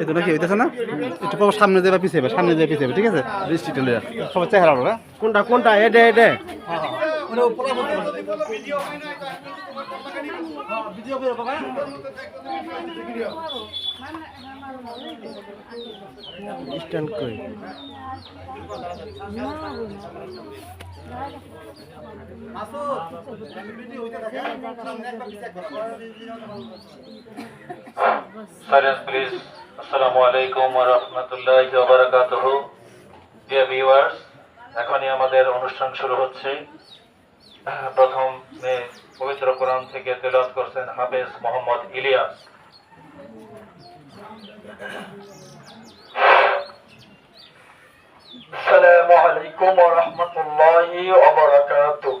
এই তো নাকি হইতেছে না? একটু পাবো সামনে দেবে পিছিয়ে যাবে সামনে দেবে পিছিয়ে যাবে ঠিক আছে? বৃষ্টিটা লইয়া। সবার চেহারা কোনটা কোনটা? এডে এডে স্ট্যান্ড কই? Silence please. Assalamu alaikum wa rahmatullahi wa barakatuh. এখনই আমাদের অনুষ্ঠান শুরু হচ্ছে। প্রথমে পবিত্র কোরআন থেকে তেলাওয়াত করছেন হাফেজ মোহাম্মদ ইলিয়াস। আসসালামু আলাইকুম ওয়া রাহমাতুল্লাহি ওয়া বারাকাতুহু।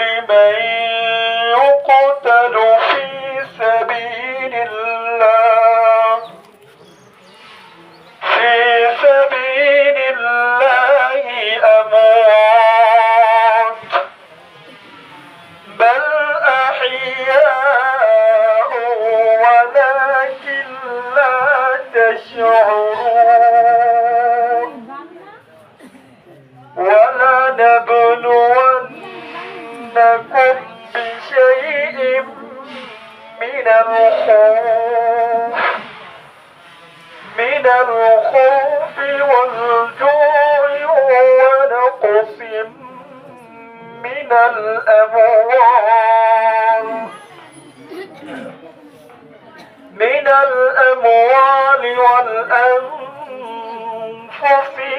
لمن يقتل في سبيل الله تشعرون ولنبلونكم بشيء من الخوف من الخوف والجوع ونقص من الأموال من الأموال والأنفس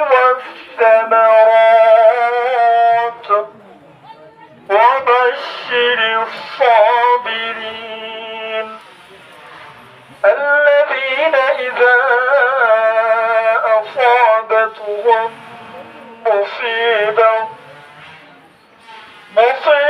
والثمرات. وبشر الصابرين. الذين إذا أصابتهم مصيبة مصيبة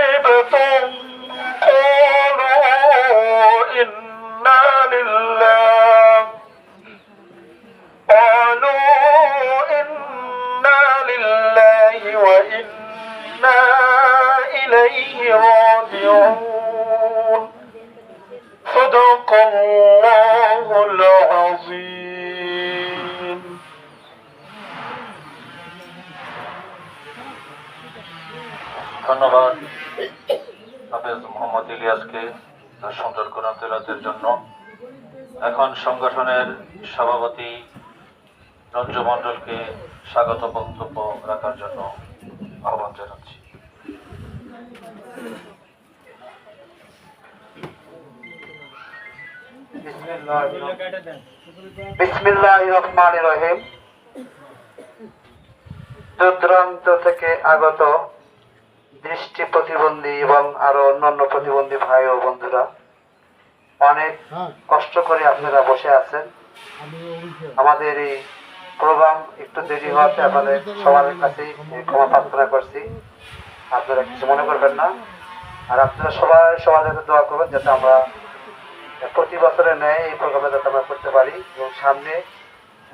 راجعون صدق الله العظيم ধন্যবাদ হাফেজ মোহাম্মদ ইলিয়াসকে তার সুন্দর কোরআন তেলাতের জন্য এখন সংগঠনের সভাপতি রঞ্জু মণ্ডলকে স্বাগত বক্তব্য রাখার জন্য বিসমিল্লাহ রহমান রহিম দূরান্ত থেকে আগত দৃষ্টি প্রতিবন্ধী এবং আরও অন্যান্য প্রতিবন্ধী ভাই ও বন্ধুরা অনেক কষ্ট করে আপনারা বসে আছেন। আমাদের এই প্রোগ্রাম একটু দেরি হওয়াতে আপনাদের সবার কাছে ক্ষমা প্রার্থনা করছি। আপনারা কিছু মনে করবেন না। আর আপনারা সবাই সবার দোয়া করবেন যাতে আমরা প্রতি বছরের ন্যায় এই প্রোগ্রামে যাতে আমরা করতে পারি, এবং সামনে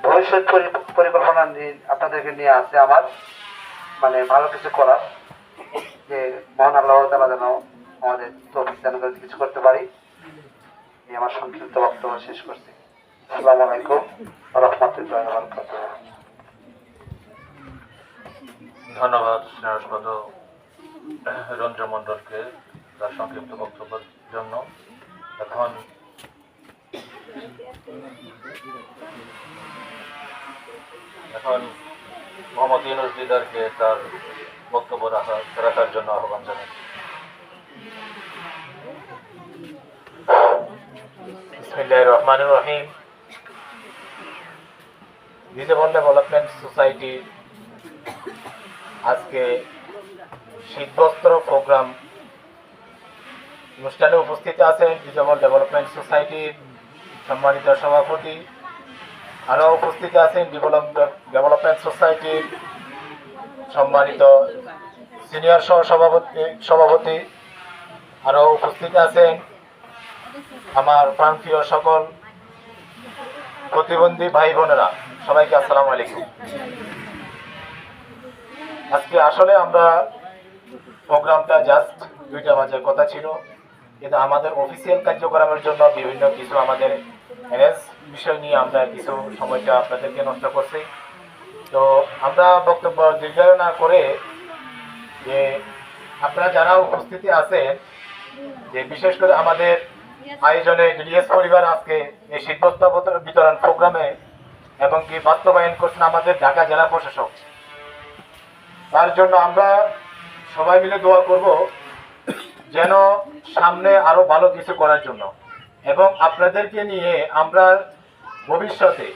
ভবিষ্যৎ পরি- পরিকল্পনা নিয়ে আপনাদেরকে নিয়ে আসে আমার মানে ভালো কিছু করার, যে মহান আল্লাহ তালা যেন আমাদের তৌফিক দান করে কিছু করতে পারি। এই আমার সংক্ষিপ্ত বক্তব্য শেষ করছি। আসসালামু আলাইকুম রহমতুল্লাহ ধন্যবাদ স্নেহস্পদ রঞ্জন মণ্ডলকে তার সংক্ষিপ্ত বক্তব্যের জন্য। এখন এখন মোহাম্মদ ইউনুস দিদারকে তার বক্তব্য রাখা, রাখার জন্য আহ্বান জানাচ্ছি। বিসমিল্লাহির রহমানির রহিম। ডেভেলপমেন্ট সোসাইটি আজকে শীতবস্ত্র প্রোগ্রাম অনুষ্ঠানে উপস্থিত আছেন ডিজেবল ডেভেলপমেন্ট সোসাইটির সম্মানিত সভাপতি। আরও উপস্থিত আছেন ডেভেলপমেন্ট ডেভেলপমেন্ট সোসাইটির সম্মানিত সিনিয়র সহ সভাপতি সভাপতি। আরও উপস্থিত আছেন আমার প্রান্তীয় সকল প্রতিবন্ধী ভাই বোনেরা সবাইকে আসসালামু আলাইকুম। আজকে আসলে আমরা প্রোগ্রামটা জাস্ট দুইটা মাঝে কথা ছিল। কিন্তু আমাদের অফিসিয়াল কার্যক্রমের জন্য বিভিন্ন কিছু আমাদের এনএস বিষয় নিয়ে আমরা কিছু সময়টা আপনাদেরকে নষ্ট করছি। তো আমরা বক্তব্য দীর্ঘায়ু না করে যে আপনারা যারা উপস্থিতি আছেন, যে বিশেষ করে আমাদের আয়োজনে ডিএস পরিবার আজকে এই শীতবস্ত্র বিতরণ প্রোগ্রামে এবং কি বাস্তবায়ন করছেন আমাদের ঢাকা জেলা প্রশাসক। তার জন্য আমরা সবাই মিলে দোয়া করব যেন সামনে আরও ভালো কিছু করার জন্য। এবং আপনাদেরকে নিয়ে আমরা ভবিষ্যতে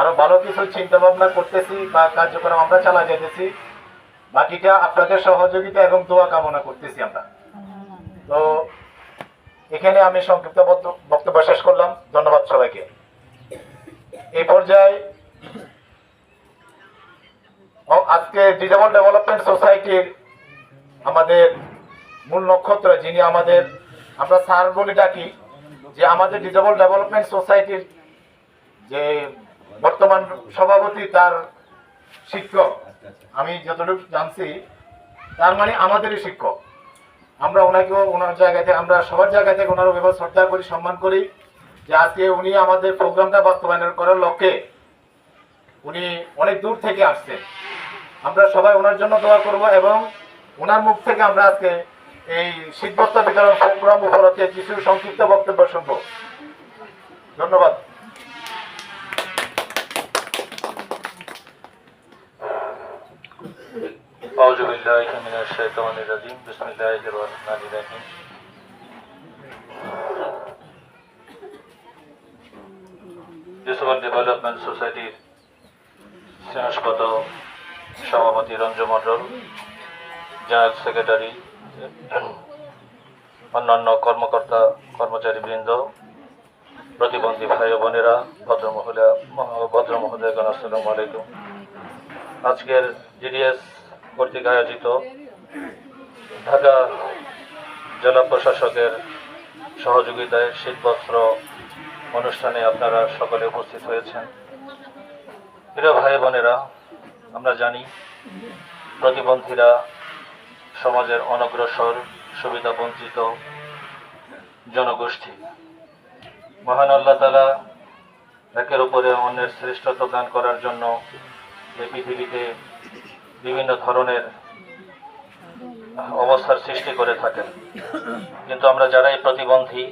আরও ভালো কিছু চিন্তা ভাবনা করতেছি বা কার্যক্রম আমরা চালা যেতেছি। বাকিটা আপনাদের সহযোগিতা এবং দোয়া কামনা করতেছি আমরা। তো এখানে আমি সংক্ষিপ্ত বক্তব্য শেষ করলাম। ধন্যবাদ সবাইকে। এই পর্যায়ে আজকে ডিজেবল ডেভেলপমেন্ট সোসাইটির আমাদের মূল নক্ষত্র যিনি আমাদের, আমরা স্যার বলে ডাকি, যে আমাদের ডিজেবল ডেভেলপমেন্ট সোসাইটির যে বর্তমান সভাপতি তার শিক্ষক। আমি যতটুকু জানছি, তার মানে আমাদেরই শিক্ষক। আমরা ওনাকেও ওনার জায়গাতে, আমরা সবার জায়গা থেকে ওনার অভিভাবক শ্রদ্ধা করি, সম্মান করি, যে আজকে উনি আমাদের প্রোগ্রামটা বাস্তবায়ন করার লক্ষ্যে উনি অনেক দূর থেকে আসছেন। আমরা সবাই ওনার জন্য দোয়া করব এবং ওনার মুখ থেকে আমরা আজকে এই শীতবস্ত্র বিতরণ প্রোগ্রাম উপলক্ষে কিছু সংক্ষিপ্ত বক্তব্য শুনব ধন্যবাদ أعوذ بالله من الشيطان الرجيم بسم الله الرحمن الرحيم ডিসেবল ডেভেলপমেন্ট সোসাইটির স্নেহস্পদ সভাপতি রঞ্জু মণ্ডল জেনারেল সেক্রেটারি অন্যান্য কর্মকর্তা কর্মচারী বৃন্দ প্রতিবন্ধী ভাই বোনেরা ভদ্র মহিলা ভদ্র মহোদয়গণ আসসালামু আলাইকুম। আজকের জিডিএস কর্তৃক আয়োজিত ঢাকা জেলা প্রশাসকের সহযোগিতায় শীতবস্ত্র অনুষ্ঠানে আপনারা সকলে উপস্থিত হয়েছেন। প্রিয় ভাই বোনেরা, আমরা জানি প্রতিবন্ধীরা সমাজের অনগ্রসর সুবিধা বঞ্চিত জনগোষ্ঠী। মহান আল্লাহ তালা একের উপরে অন্যের শ্রেষ্ঠত্ব দান করার জন্য এই পৃথিবীতে বিভিন্ন ধরনের অবস্থার সৃষ্টি করে থাকেন। কিন্তু আমরা যারাই প্রতিবন্ধী,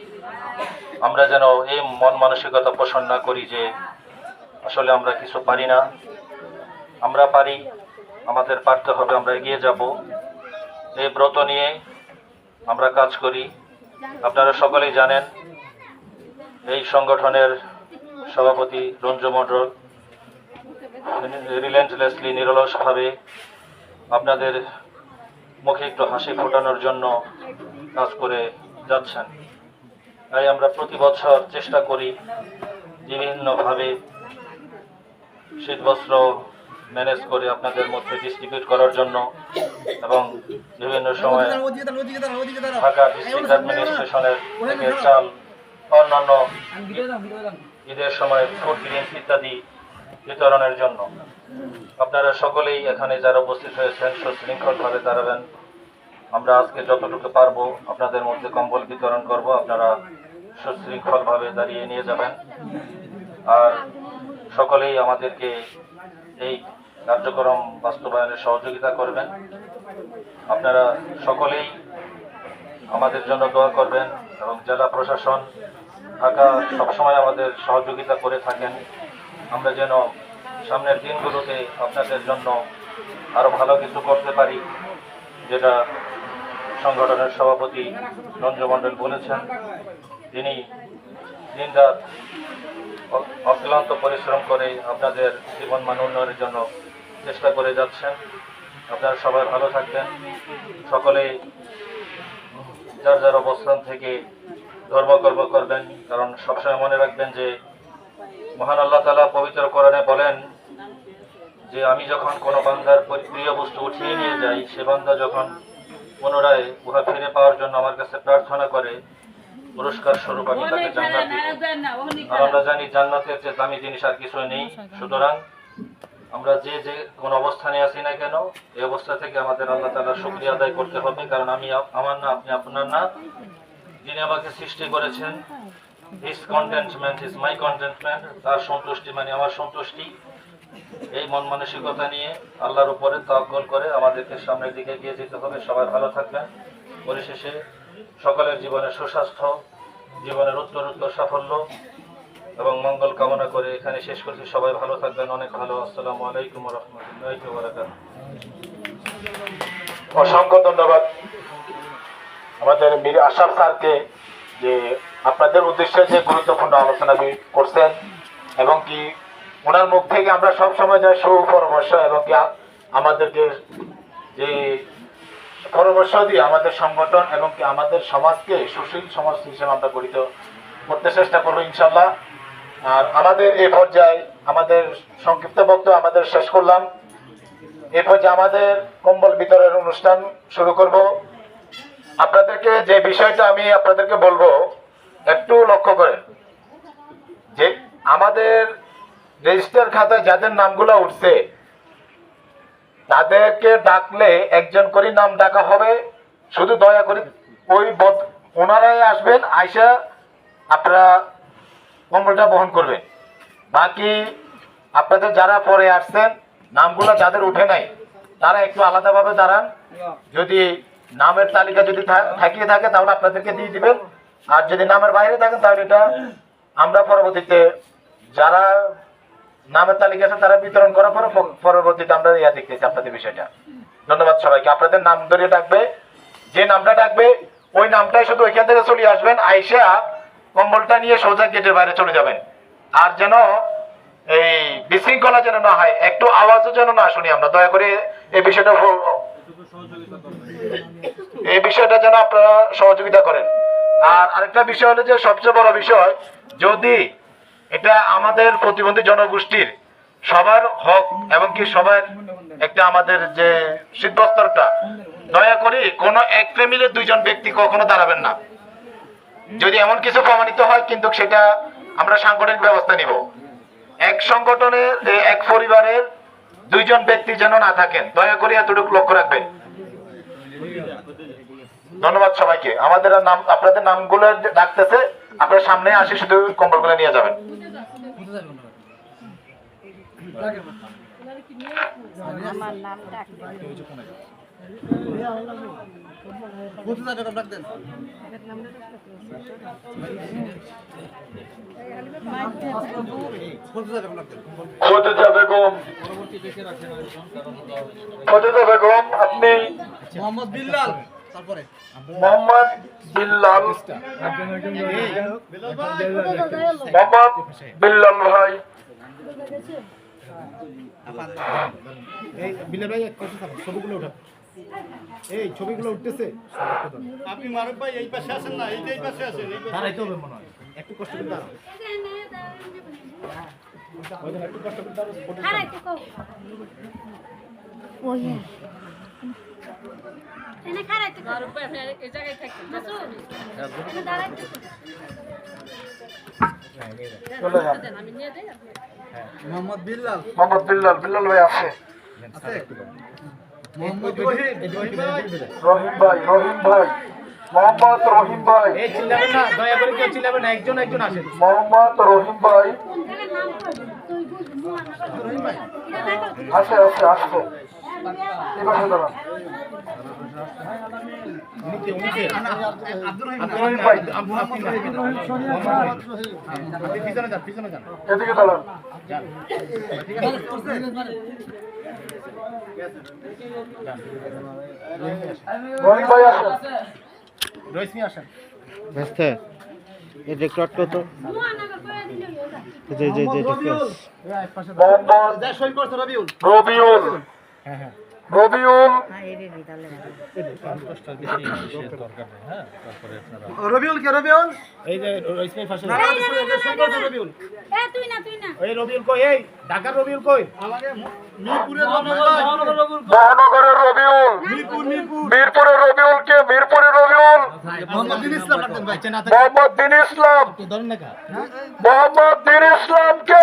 আমরা যেন এই মন মানসিকতা পোষণ না করি যে আসলে আমরা কিছু পারি না। আমরা পারি, আমাদের পারতে হবে, আমরা এগিয়ে যাব। এই ব্রত নিয়ে আমরা কাজ করি। আপনারা সকলেই জানেন, এই সংগঠনের সভাপতি রঞ্জু মণ্ডল রিলেন্সলেসলি নিরলসভাবে আপনাদের মুখে একটু হাসি ফোটানোর জন্য কাজ করে যাচ্ছেন। তাই আমরা প্রতি বছর চেষ্টা করি বিভিন্নভাবে শীতবস্ত্র ম্যানেজ করে আপনাদের মধ্যে ডিস্ট্রিবিউট করার জন্য। এবং বিভিন্ন সময় ঢাকা ডিস্ট্রিক্ট অ্যাডমিনিস্ট্রেশনের থেকে চাল অন্যান্য ঈদের সময় ফুড গ্রিন ইত্যাদি বিতরণের জন্য। আপনারা সকলেই এখানে যারা উপস্থিত হয়েছেন সুশৃঙ্খলভাবে দাঁড়াবেন। আমরা আজকে যতটুকু পারব আপনাদের মধ্যে কম্বল বিতরণ করব। আপনারা সুশৃঙ্খলভাবে দাঁড়িয়ে নিয়ে যাবেন। আর সকলেই আমাদেরকে এই কার্যক্রম বাস্তবায়নে সহযোগিতা করবেন। আপনারা সকলেই আমাদের জন্য দোয়া করবেন এবং জেলা প্রশাসন ঢাকা সবসময় আমাদের সহযোগিতা করে থাকেন। আমরা যেন সামনের দিনগুলোতে আপনাদের জন্য আরও ভালো কিছু করতে পারি, যেটা সংগঠনের সভাপতি রঞ্জু মণ্ডল বলেছেন। তিনি দিনরাত অক্লান্ত পরিশ্রম করে আপনাদের জীবন মান উন্নয়নের জন্য চেষ্টা করে যাচ্ছেন। আপনারা সবাই ভালো থাকবেন। সকলে যার যার অবস্থান থেকে ধর্মকর্ম করবেন, কারণ সবসময় মনে রাখবেন যে মহান আল্লাহ তালা পবিত্র কোরআনে বলেন যে আমি যখন কোনো বান্দার পরি- প্রিয় বস্তু উঠিয়ে নিয়ে যাই, সে বান্দা যখন পুনরায় উহা ফিরে পাওয়ার জন্য আমার কাছে প্রার্থনা করে, পুরস্কার স্বরূপ আমি তাকে জান্নাত আর আমরা জানি জান্নাতের যে দামি জিনিস আর কিছু নেই। সুতরাং আমরা যে যে কোন অবস্থানে আছি না কেন, এই অবস্থা থেকে আমাদের আল্লাহ তালা শুক্রিয়া আদায় করতে হবে, কারণ আমি আমার না, আপনি আপনার না। যিনি আমাকে সৃষ্টি করেছেন his contentment is my contentment তার সন্তুষ্টি মানে আমার সন্তুষ্টি। এই মন মানসিকতা নিয়ে আল্লাহর উপরে তাকল করে আমাদেরকে সামনের দিকে এগিয়ে যেতে হবে। সবাই ভালো থাকবেন। পরিশেষে, সকলের জীবনে সুস্বাস্থ্য, জীবনের উত্তর উত্তর সাফল্য। এবং মঙ্গল কামনা করে এখানে শেষ করছি। সবাই ভালো থাকবেন। অনেক ভালো। আসসালামু আলাইকুম রহমতুল্লাহ অসংখ্য ধন্যবাদ। আমাদের মীর আশরাফ স্যারকে যে আপনাদের উদ্দেশ্যে যে গুরুত্বপূর্ণ আলোচনা করছেন এবং কি ওনার মুখ থেকে আমরা সব সময় যে সুপরামর্শ এবং কি আমাদেরকে যে পরামর্শ দিয়ে আমাদের সংগঠন এবং কি আমাদের সমাজকে সুশীল সমাজ হিসেবে আমরা গঠিত করতে চেষ্টা করব ইনশাল্লাহ। আর আমাদের এই পর্যায়ে আমাদের সংক্ষিপ্ত বক্তব্য আমাদের শেষ করলাম। এরপর পর্যায়ে আমাদের কম্বল বিতরণের অনুষ্ঠান শুরু করব। আপনাদেরকে যে বিষয়টা আমি আপনাদেরকে বলব, একটু লক্ষ্য করেন যে আমাদের রেজিস্টার খাতায় যাদের নামগুলো উঠছে, তাদেরকে ডাকলে একজন করে নাম ডাকা হবে। শুধু দয়া করে ওই ওনারাই আসবেন, আইসা আপনারা কম্বলটা বহন করবেন বাকি আপনাদের যারা পরে আসছেন, নামগুলো যাদের উঠে নাই, তারা একটু আলাদাভাবে দাঁড়ান। যদি নামের তালিকা যদি থাকিয়ে থাকে, তাহলে আপনাদেরকে দিয়ে দিবেন। আর যদি নামের বাইরে থাকেন, তাহলে এটা আমরা পরবর্তীতে যারা নামের তালিকা আছে, তারা বিতরণ করার পরে পরবর্তীতে আমরা ইয়া দেখতেছি আপনাদের বিষয়টা। ধন্যবাদ সবাইকে। আপনাদের নাম ধরে ডাকবে। যে নামটা ডাকবে, ওই নামটাই শুধু ওইখান থেকে চলে আসবেন। আইসা কম্বলটা নিয়ে সোজা গেটের বাইরে চলে যাবেন। আর যেন এই বিশৃঙ্খলা যেন না হয়, একটু আওয়াজও যেন না শুনি আমরা। দয়া করে এই বিষয়টা এই বিষয়টা যেন আপনারা সহযোগিতা করেন। আর আরেকটা বিষয় হলো যে, সবচেয়ে বড় বিষয়, যদি এটা আমাদের প্রতিবন্ধী জনগোষ্ঠীর সবার হক এবং কি সবার একটা আমাদের যে সিদ্ধস্তরটা দয়া করে কোনো এক ফ্যামিলির দুইজন ব্যক্তি কখনো দাঁড়াবেন না। যদি এমন কিছু প্রমাণিত হয়, কিন্তু সেটা আমরা সাংগঠনিক ব্যবস্থা নিব। এক সংগঠনের এক পরিবারের দুইজন ব্যক্তি যেন না থাকেন, দয়া করে এতটুকু লক্ষ্য রাখবেন। ধন্যবাদ সবাইকে। আমাদের নাম, আপনাদের নামগুলো ডাকতেছে, আপনার সামনে আসি শুধু কম্বলগুলো নিয়ে যাবেন। আমার নাম ডাকবে খোদজা বেগম খোদজা বেগম আপনি মোহাম্মদ বিল্লাল তারপরে? মোহাম্মদ বিল্লাল। মোহাম্মদ বিল্লাল ভাই। বিনা ভাই এক কথা থাকো, ছবিগুলো উঠা এই ছবিগুলো উঠতেছে। আপনি মারুফ ভাই এই পাশে আছেন না? এই যে এই পাশে আছেন এই পাশে। দাঁড়াইতে হবে মনে হয়। একটু কষ্ট করে দাঁড়াও। একটু কষ্ট করে দাঁড়াও এনে খারাইতে এই জায়গায় এনে দাঁড়াইতে যাই আপনি মোহাম্মদ বিল্লাল বিল্লাল ভাই আছে। রহিম ভাই রহিম ভাই। মোহাম্মদ রহিম ভাই। এই চিল্লাবেন না দয়া করে কেউ চিল্লাবেন না একজন একজন আসেন। মোহাম্মদ রহিম ভাই। জায়গার নাম কর তুই বুঝ মুয়া না কর এটা না কর আছে আছে আছে এদিকে দাঁড়ান রনি ভাই আসেন ব্যস্ত যে রবিউল রবিউল রবিউল কে রবিউল? এ তুই না তুই না। মহানগরের রবিউল। মিরপুরের রবিউলকে মিরপুরের রবিউল। মোহাম্মদ দিন ইসলাম দিন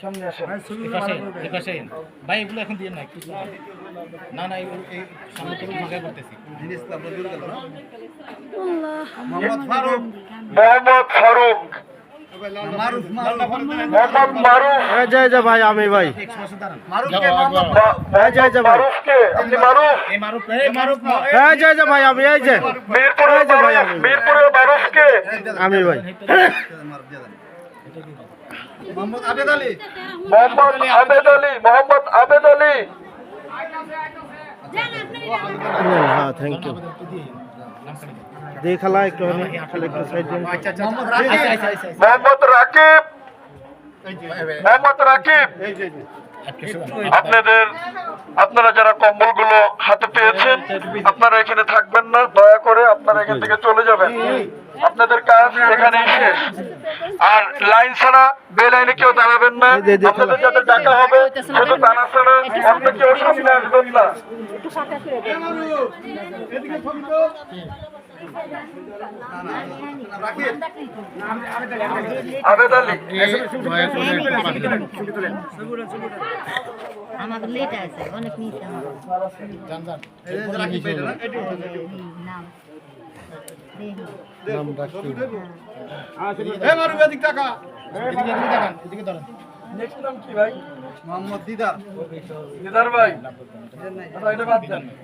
সামনে আসেন ভাই এগুলো এখন দিয়ে না কিছু না না এই সামনে ভাগে করতেছি মোহাম্মদ আমি মোহাম্মদ ভাই মোহাম্মদ আবেদ আলী। মোহাম্মদ আবেদ আলী মোহাম্মদ আবেদ আলী। হ্যাঁ থ্যাংক ইউ দিয়ে। একটু রাকিব মোহাম্মদ রাকিব। মোহাম্মদ রাকিব। আপনাদের আপনারা যারা কম্বলগুলো হাতে পেয়েছেন আপনারা এখানে থাকবেন না দয়া করে আপনারা এখান থেকে চলে যাবেন। আপনাদের কাজ এখানে শেষ। আর লাইন ছাড়া বে লাইনে কেউ দাঁড়াবেন না। আপনাদের যাতে ডাকা হবে শুধু দাঁড়া ছাড়া অন্য কেউ সামনে আসবেন না। আমাদের লেট আছে অনেক নিচে আমার। রাকিব। ভাই না নাম দেখি নাম এদিক টাকা। মোহাম্মদ দিদার। দিদার ভাই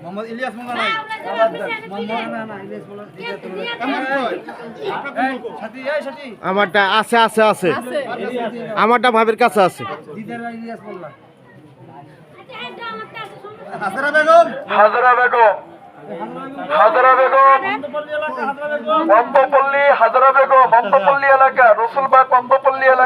মোহাম্মদ ইলিয়াস মোল্লা নাই। মোহাম্মদ না না কেমন কয় আমারটা আছে আছে আছে। আমারটা ভাবির কাছে আছে। বেগম। হাজরা বেগম। হাজরা বেগম। হাজরা বেগম। মন্দপল্লী এলাকা রসুলবাগ মন্দপল্লী এলাকা।